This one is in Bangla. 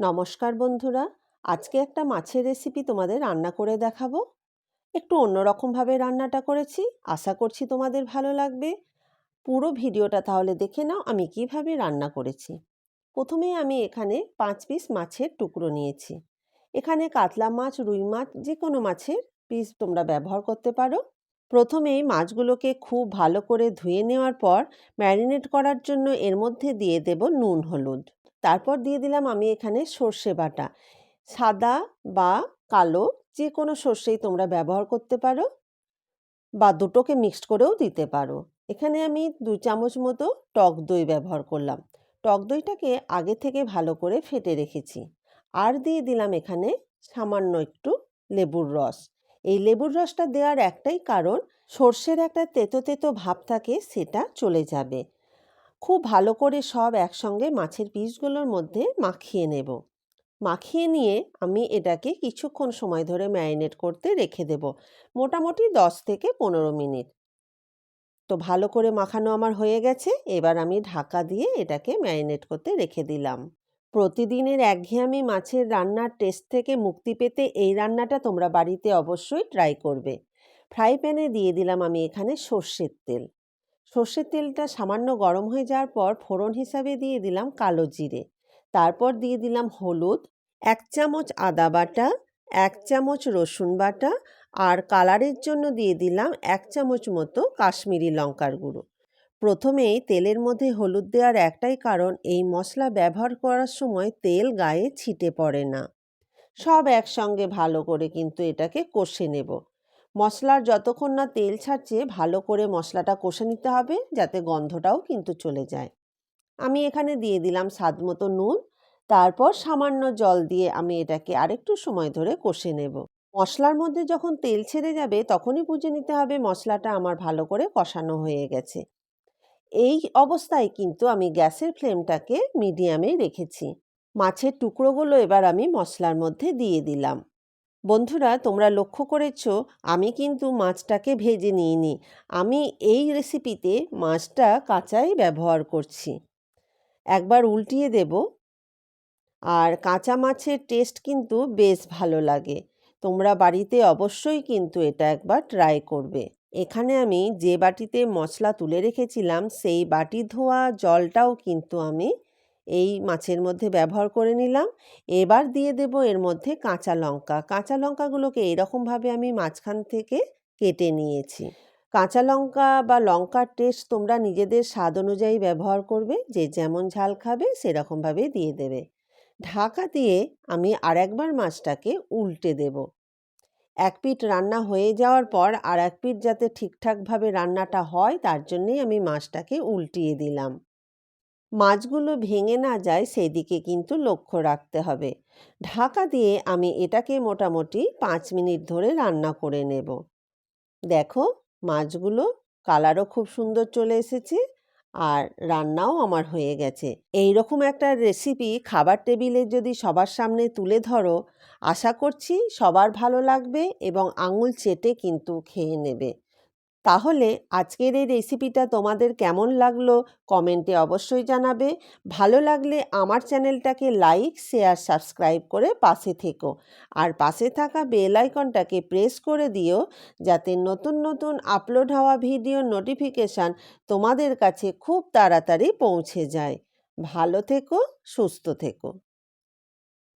নমস্কার বন্ধুরা। আজকে একটা মাছের রেসিপি তোমাদের রান্না করে দেখাবো। একটু অন্যরকমভাবে রান্নাটা করেছি। আশা করছি তোমাদের ভালো লাগবে। পুরো ভিডিওটা তাহলে দেখে নাও আমি কীভাবে রান্না করেছি। প্রথমেই আমি এখানে পাঁচ পিস মাছের টুকরো নিয়েছি। এখানে কাতলা মাছ, রুই মাছ যে কোনো মাছের পিস তোমরা ব্যবহার করতে পারো। প্রথমেই মাছগুলোকে খুব ভালো করে ধুয়ে নেওয়ার পর ম্যারিনেট করার জন্য এর মধ্যে দিয়ে দেব নুন, হলুদ। তারপর দিয়ে দিলাম আমি এখানে সর্ষে বাটা। সাদা বা কালো যে কোনো সর্ষেই তোমরা ব্যবহার করতে পারো বা দুটোকে মিক্সড করেও দিতে পারো। এখানে আমি দু চামচ মতো টক দই ব্যবহার করলাম। টক দইটাকে আগে থেকে ভালো করে ফেটে রেখেছি। আর দিয়ে দিলাম এখানে সামান্য একটু লেবুর রস। এই লেবুর রসটা দেওয়ার একটাই কারণ, সর্ষের একটা তেতো তেতো ভাব থাকে সেটা চলে যাবে। খুব ভালো করে সব একসঙ্গে মাছের পিসগুলোর মধ্যে মাখিয়ে নেব। মাখিয়ে নিয়ে আমি এটাকে কিছুক্ষণ সময় ধরে ম্যারিনেট করতে রেখে দেব, মোটামুটি দশ থেকে পনেরো মিনিট। তো ভালো করে মাখানো আমার হয়ে গেছে, এবার আমি ঢাকা দিয়ে এটাকে ম্যারিনেট করতে রেখে দিলাম। প্রতিদিনের একঘেয়ামি মাছের রান্নার টেস্ট থেকে মুক্তি পেতে এই রান্নাটা তোমরা বাড়িতে অবশ্যই ট্রাই করবে। ফ্রাই প্যানে দিয়ে দিলাম আমি এখানে সর্ষের তেল। সর্ষের তেলটা সামান্য গরম হয়ে যাওয়ার পর ফোড়ন হিসাবে দিয়ে দিলাম কালো জিরে। তারপর দিয়ে দিলাম হলুদ, এক চামচ আদা বাটা, এক চামচ রসুন বাটা আর কালারের জন্য দিয়ে দিলাম এক চামচ মতো কাশ্মীরি লঙ্কার গুঁড়ো। প্রথমেই তেলের মধ্যে হলুদ দেওয়ার একটাই কারণ, এই মশলা ব্যবহার করার সময় তেল গায়ে ছিটে পড়ে না। সব একসঙ্গে ভালো করে কিন্তু এটাকে কষে নেব। মশলার যতক্ষণ না তেল ছাড়ছে, ভালো করে মশলাটা কষে নিতে হবে, যাতে গন্ধটাও কিন্তু চলে যায়। আমি এখানে দিয়ে দিলাম স্বাদ মতো নুন, তারপর সামান্য জল দিয়ে আমি এটাকে আরেকটু সময় ধরে কষে নেব। মশলার মধ্যে যখন তেল ছেড়ে যাবে, তখনই বুঝে নিতে হবে মশলাটা আমার ভালো করে কষানো হয়ে গেছে। এই অবস্থায় কিন্তু আমি গ্যাসের ফ্লেমটাকে মিডিয়ামে রেখেছি। মাছের টুকরোগুলো এবার আমি মশলার মধ্যে দিয়ে দিলাম। বন্ধুরা, তোমরা লক্ষ্য করেছ, আমি কিন্তু মাছটাকে ভেজে নিইনি। আমি এই রেসিপিতে মাছটা কাঁচাই ব্যবহার করছি। একবার উল্টিয়ে দেব। আর কাঁচা মাছের টেস্ট কিন্তু বেশ ভালো লাগে। তোমরা বাড়িতে অবশ্যই কিন্তু এটা একবার ট্রাই করবে। এখানে আমি যে বাটিতে মশলা তুলে রেখেছিলাম, সেই বাটি ধোয়া জলটাও কিন্তু আমি এই মাছের মধ্যে ব্যবহার করে নিলাম। এবার দিয়ে দেব এর মধ্যে কাঁচা লঙ্কা। কাঁচা লঙ্কাগুলোকে এরকমভাবে আমি মাঝখান থেকে কেটে নিয়েছি। কাঁচা লঙ্কা বা লঙ্কার টেস্ট তোমরা নিজেদের স্বাদ অনুযায়ী ব্যবহার করবে। যে যেমন ঝাল খাবে, সেরকমভাবে দিয়ে দেবে। ঢাকা দিয়ে আমি আর একবার মাছটাকে উল্টে দেব। এক পিঠ রান্না হয়ে যাওয়ার পর আর এক পিঠ যাতে ঠিকঠাকভাবে রান্নাটা হয়, তার জন্যেই আমি মাছটাকে উল্টিয়ে দিলাম। মাছগুলো ভেঙে না যায় সেদিকে কিন্তু লক্ষ্য রাখতে হবে। ঢাকা দিয়ে আমি এটাকে মোটামুটি পাঁচ মিনিট ধরে রান্না করে নেব। দেখো, মাছগুলো কালারও খুব সুন্দর চলে এসেছে আর রান্নাও আমার হয়ে গেছে। এই রকম একটা রেসিপি খাবার টেবিলে যদি সবার সামনে তুলে ধরো, আশা করছি সবার ভালো লাগবে এবং আঙুল চেটে কিন্তু খেয়ে নেবে। তাহলে আজকের এই রেসিপিটা তোমাদের কেমন লাগল কমেন্টে অবশ্যই জানাবে। ভালো লাগলে আমার চ্যানেলটাকে লাইক শেয়ার সাবস্ক্রাইব করে পাশে থেকো। আর পাশে থাকা বেল আইকনটাকে প্রেস করে দিও যাতে নতুন নতুন আপলোড হওয়া ভিডিও নোটিফিকেশান তোমাদের কাছে খুব তাড়াতাড়ি পৌঁছে যায়। ভালো থেকো, সুস্থ থেকো।